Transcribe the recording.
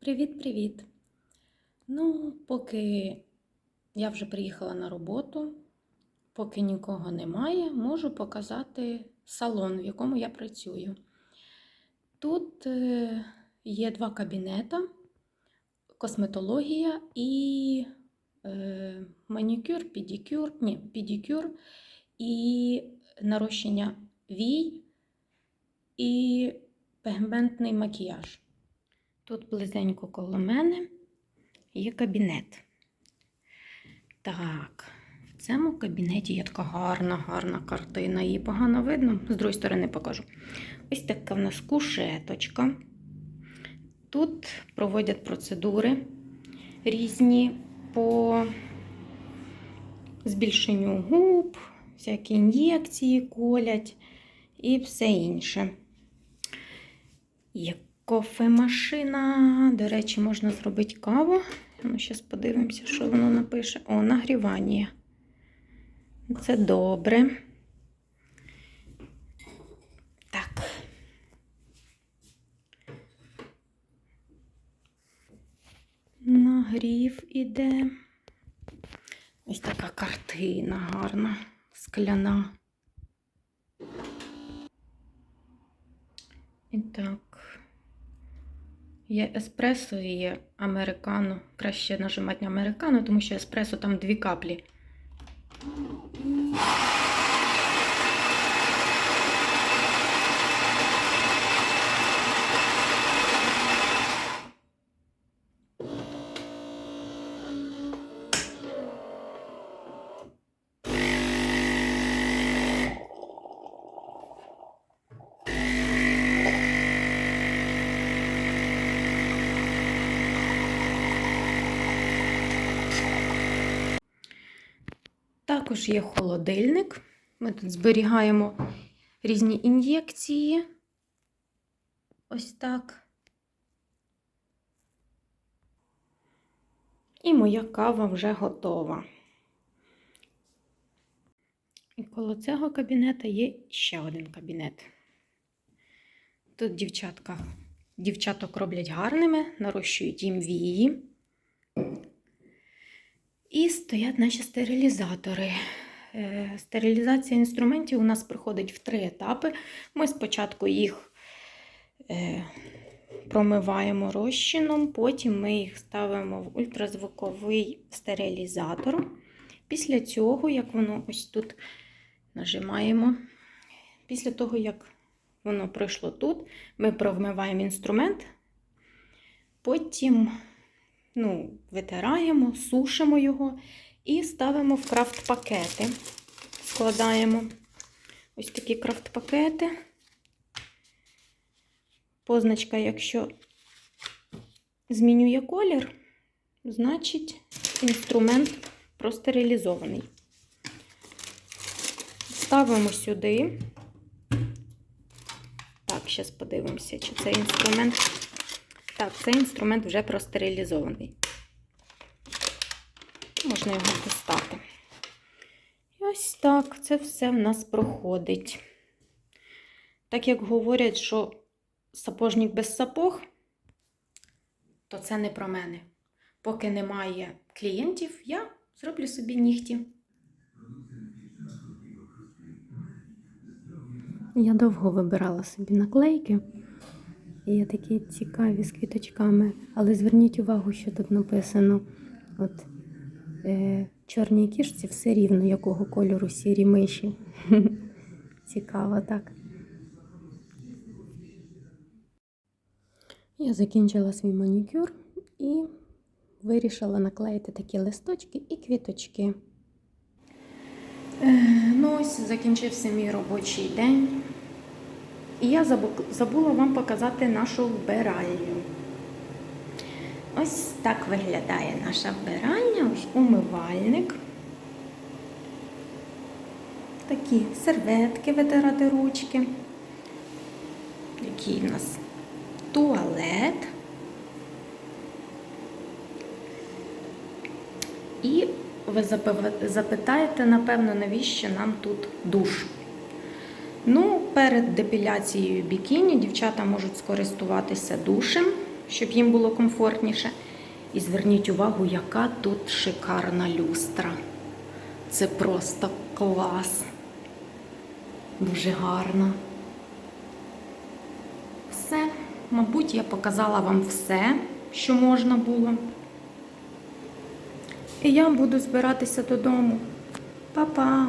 Привіт-привіт! Ну, поки я вже приїхала на роботу, поки нікого немає, можу показати салон, в якому я працюю. Тут е, є два кабінета: косметологія і е, манікюр, педикюр, ні, педикюр і нарощення вій і пігментний макіяж. Тут близенько коло мене є кабінет. Так, в цьому кабінеті є така гарна, гарна картина. Її погано видно, з другої сторони покажу. Ось така в нас кушеточка. Тут проводять процедури різні по збільшенню губ, всякі ін'єкції колять і все інше. Кофемашина. До речі, можна зробити каву. Ну, зараз подивимося, що воно напише. О, нагрівання. Це добре. Так. Нагрів іде. Ось така картина гарна, скляна. І так. Є еспресо і є американо. Краще нажимати на американо, тому що еспресо там дві каплі. Також є холодильник. Ми тут зберігаємо різні ін'єкції. Ось так. І моя кава вже готова. І коло цього кабінета є ще один кабінет. Тут дівчатка, дівчаток роблять гарними, нарощують їм вії. І стоять наші стерилізатори. Е, Стерилізація інструментів у нас проходить в три етапи. Ми спочатку їх е, промиваємо розчином, потім ми їх ставимо в ультразвуковий стерилізатор. Після цього, як воно ось тут нажимаємо, після того, як воно пройшло тут, ми промиваємо інструмент, потім ну, витираємо, сушимо його і ставимо в крафт-пакети. Складаємо ось такі крафт-пакети. Позначка, якщо змінює колір, значить інструмент простерилізований. Ставимо сюди. Так, зараз подивимося, чи цей інструмент. Так, цей інструмент вже простерилізований. Можна його достати. І ось так це все в нас проходить. Так як говорять, що сапожник без сапог, то це не про мене. Поки немає клієнтів, я зроблю собі нігті. Я довго вибирала собі наклейки. І такі цікаві з квіточками. Але зверніть увагу, що тут написано. От е, чорній кішці все рівно, якого кольору сірі миші. Цікаво, так. Я закінчила свій манікюр і вирішила наклеїти такі листочки і квіточки. Е, ну ось закінчився мій робочий день. І я забула вам показати нашу вбиральню. Ось так виглядає наша вбиральня, ось умивальник. Такі серветки витирати ручки. Який у нас туалет. І ви запитаєте, напевно, навіщо нам тут душ? Ну, перед депіляцією бікіні дівчата можуть скористуватися душем. щоб їм було комфортніше. І зверніть увагу, яка тут шикарна люстра. Це просто клас. Дуже гарно. Все, мабуть, я показала вам все, що можна було. І я буду збиратися додому. Па-па!